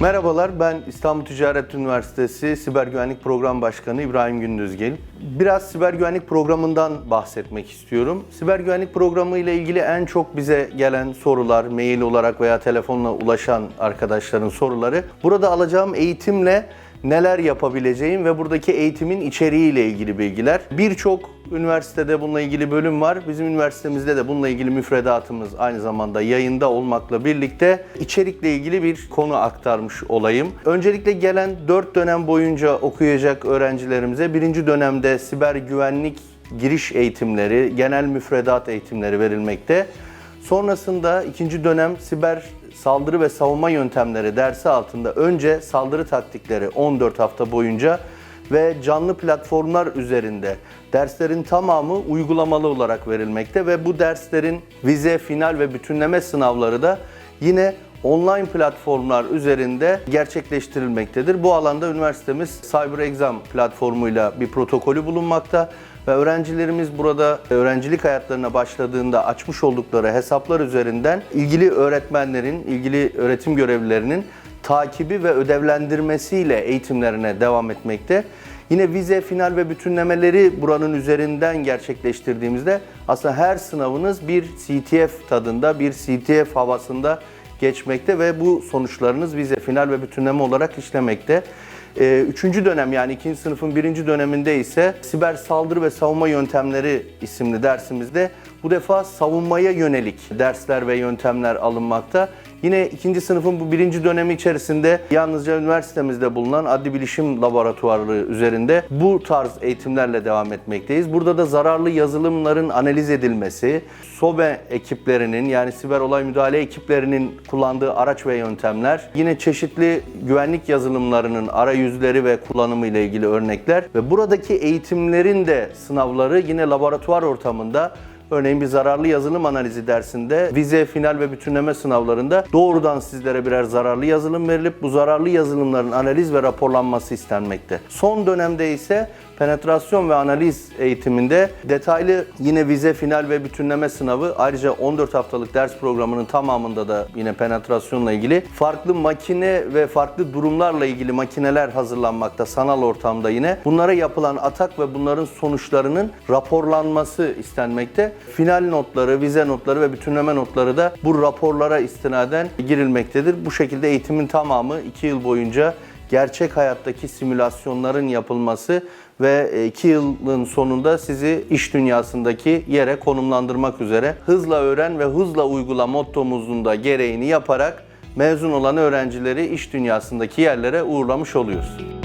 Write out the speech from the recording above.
Merhabalar, ben İstanbul Ticaret Üniversitesi Siber Güvenlik Program Başkanı İbrahim Gündüzgil. Biraz siber güvenlik programından bahsetmek istiyorum. Siber güvenlik programı ile ilgili en çok bize gelen sorular, mail olarak veya telefonla ulaşan arkadaşların soruları. Burada alacağım eğitimle neler yapabileceğim ve buradaki eğitimin içeriği ile ilgili bilgiler. Birçok üniversitede bununla ilgili bölüm var. Bizim üniversitemizde de bununla ilgili müfredatımız aynı zamanda yayında olmakla birlikte içerikle ilgili bir konu aktarmış olayım. Öncelikle gelen 4 dönem boyunca okuyacak öğrencilerimize birinci dönemde siber güvenlik giriş eğitimleri, genel müfredat eğitimleri verilmekte. Sonrasında ikinci dönem siber saldırı ve savunma yöntemleri dersi altında önce saldırı taktikleri 14 hafta boyunca ve canlı platformlar üzerinde derslerin tamamı uygulamalı olarak verilmekte ve bu derslerin vize, final ve bütünleme sınavları da yine online platformlar üzerinde gerçekleştirilmektedir. Bu alanda üniversitemiz CyberExam platformuyla bir protokolü bulunmakta ve öğrencilerimiz burada öğrencilik hayatlarına başladığında açmış oldukları hesaplar üzerinden ilgili öğretmenlerin, ilgili öğretim görevlilerinin takibi ve ödevlendirmesiyle eğitimlerine devam etmekte. Yine vize, final ve bütünlemeleri buranın üzerinden gerçekleştirdiğimizde aslında her sınavınız bir CTF tadında, bir CTF havasında geçmekte ve bu sonuçlarınız vize, final ve bütünleme olarak işlemekte. Ee, Üçüncü dönem yani ikinci sınıfın birinci döneminde ise siber saldırı ve savunma yöntemleri isimli dersimizde bu defa savunmaya yönelik dersler ve yöntemler alınmakta. Yine ikinci sınıfın bu birinci dönemi içerisinde yalnızca üniversitemizde bulunan adli bilişim laboratuvarı üzerinde bu tarz eğitimlerle devam etmekteyiz. Burada da zararlı yazılımların analiz edilmesi, SOBE ekiplerinin yani siber olay müdahale ekiplerinin kullandığı araç ve yöntemler, yine çeşitli güvenlik yazılımlarının arayüzleri ve kullanımı ile ilgili örnekler ve buradaki eğitimlerin de sınavları yine laboratuvar ortamında Örneğin bir zararlı yazılım analizi dersinde vize, final ve bütünleme sınavlarında doğrudan sizlere birer zararlı yazılım verilip bu zararlı yazılımların analiz ve raporlanması istenmekte. Son dönemde ise penetrasyon ve analiz eğitiminde detaylı yine vize, final ve bütünleme sınavı ayrıca 14 haftalık ders programının tamamında da yine penetrasyonla ilgili farklı makine ve farklı durumlarla ilgili makineler hazırlanmakta sanal ortamda yine. Bunlara yapılan atak ve bunların sonuçlarının raporlanması istenmekte. Final notları, vize notları ve bütünleme notları da bu raporlara istinaden girilmektedir. Bu şekilde eğitimin tamamı 2 yıl boyunca gerçek hayattaki simülasyonların yapılması ve 2 yılın sonunda sizi iş dünyasındaki yere konumlandırmak üzere hızla öğren ve hızla uygula mottomuzun da gereğini yaparak mezun olan öğrencileri iş dünyasındaki yerlere uğurlamış oluyoruz.